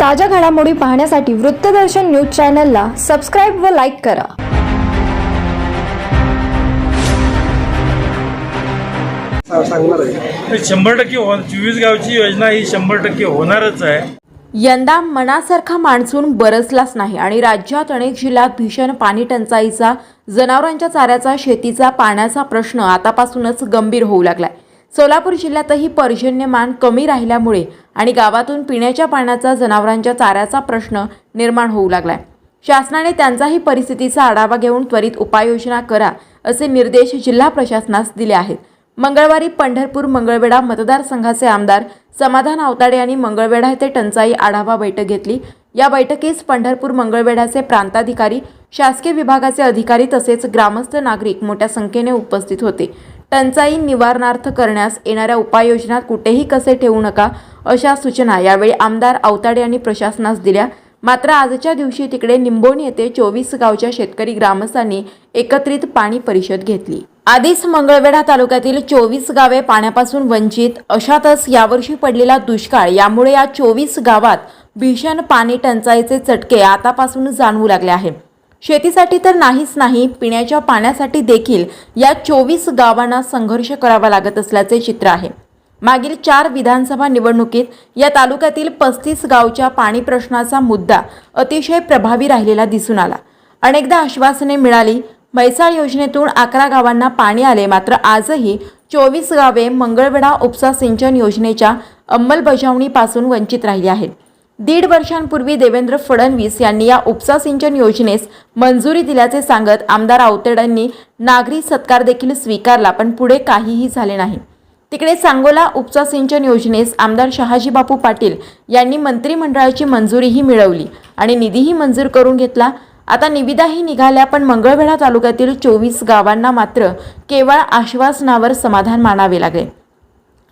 ताज्या घडामोडी पाहण्यासाठी वृत्तदर्शन न्यूज चॅनलला सबस्क्राईब व लाईक करा. शंभर टक्के हो चोवीस गावची योजना ही शंभर टक्के होणारच आहे. यंदा मनासारखा मान्सून बरसलाच नाही आणि राज्यात अनेक जिल्ह्यात भीषण पाणी टंचाईचा जनावरांच्या चाऱ्याचा शेतीचा पाण्याचा प्रश्न आतापासूनच गंभीर होऊ लागलाय. सोलापूर जिल्ह्यातही पर्जन्यमान कमी राहिल्यामुळे आणि गावातून पिण्याच्या पाण्याचा जनावरांच्या चाऱ्याचा प्रश्न निर्माण होऊ लागलाय. शासनाने त्यांचाही परिस्थितीचा आढावा घेऊन त्वरित उपाययोजना करा असे निर्देश जिल्हा प्रशासनास दिले आहेत. मंगळवारी पंढरपूर मंगळवेढा मतदारसंघाचे आमदार समाधान आवताडे यांनी मंगळवेढा येथे टंचाई आढावा बैठक घेतली. या बैठकीस पंढरपूर मंगळवेढ्याचे प्रांताधिकारी शासकीय विभागाचे अधिकारी तसेच ग्रामस्थ नागरिक मोठ्या संख्येने उपस्थित होते. टंचाई निवारणार्थ करण्यास येणाऱ्या उपाययोजना कुठेही कसे ठेवू नका अशा सूचना यावेळी आमदार आवताडे यांनी प्रशासनास दिल्या. मात्र आजच्या दिवशी तिकडे निंबोणी येथे चोवीस गावच्या शेतकरी ग्रामस्थांनी एकत्रित पाणी परिषद घेतली. आधीच मंगळवेढा तालुक्यातील चोवीस गावे पाण्यापासून वंचित अशातच यावर्षी पडलेला दुष्काळ यामुळे या चोवीस गावात भीषण पाणी टंचाईचे चटके आतापासून जाणवू लागले आहे शेतीसाठी तर नाहीच नाही पिण्याच्या पाण्यासाठी देखील या चोवीस गावांना संघर्ष करावा लागत असल्याचे चित्र आहे. मागील चार विधानसभा निवडणुकीत या तालुक्यातील पस्तीस गावच्या पाणी प्रश्नाचा मुद्दा अतिशय प्रभावी राहिलेला दिसून आला. अनेकदा आश्वासने मिळाली म्हैसाळ योजनेतून अकरा गावांना पाणी आले मात्र आजही चोवीस गावे मंगळवेढा उपसा सिंचन योजनेच्या अंमलबजावणीपासून वंचित राहिली आहेत. दीड वर्षांपूर्वी देवेंद्र फडणवीस यांनी या उपसा सिंचन योजनेस मंजुरी दिल्याचे सांगत आमदार आवतेडांनी नागरी सत्कार देखील स्वीकारला पण पुढे काहीही झाले नाही. तिकडे सांगोला उपसा सिंचन योजनेस आमदार शहाजी बापू पाटील यांनी मंत्रिमंडळाची मंजुरीही मिळवली आणि निधीही मंजूर करून घेतला. आता निविदाही निघाल्या पण मंगळवेढा तालुक्यातील चोवीस गावांना मात्र केवळ आश्वासनावर समाधान मानावे लागले.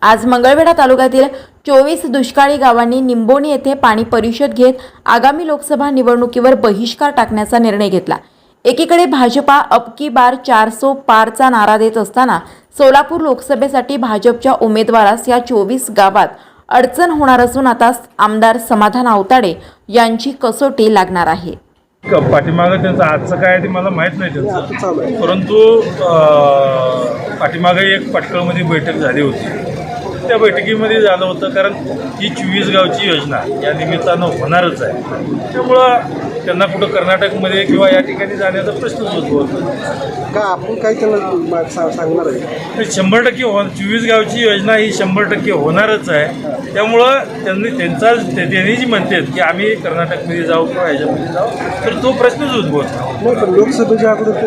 आज मंगळवेढा तालुक्यातील चोवीस दुष्काळी गावांनी निंबोणी येथे पाणी परिषद घेत आगामी लोकसभा निवडणुकीवर बहिष्कार टाकण्याचा निर्णय घेतला. एकीकडे भाजपा अबकी बार चारसो पारचा नारा देत असताना सोलापूर लोकसभेसाठी भाजपच्या उमेदवारास या चोवीस गावात अडचण होणार असून आता आमदार समाधान आवताडे यांची कसोटी लागणार आहे. पाठीमागं त्यांचं आजचं काय आहे ते मला माहीत नाही त्यांचं. परंतु पाठीमागे एक पाटकळमध्ये बैठक झाली होती. त्या बैठकीमध्ये झालं होतं कारण ही चोवीस गावची योजना या निमित्तानं होणारच आहे. त्यामुळं त्यांना कुठं कर्नाटकमध्ये किंवा या ठिकाणी जाण्याचा प्रश्नच उद्भवत नाही. का आपण काही त्यांना सांगणार आहे? शंभर टक्के हो चोवीस गावची योजना ही शंभर टक्के होणारच आहे. त्यामुळं त्यांनी त्यांचा त्यांनी जी म्हणतात की आम्ही कर्नाटकमध्ये जाऊ किंवा ह्याच्यामध्ये जाऊ तर तो प्रश्नच उद्भवत लोकसभेच्या अगोदर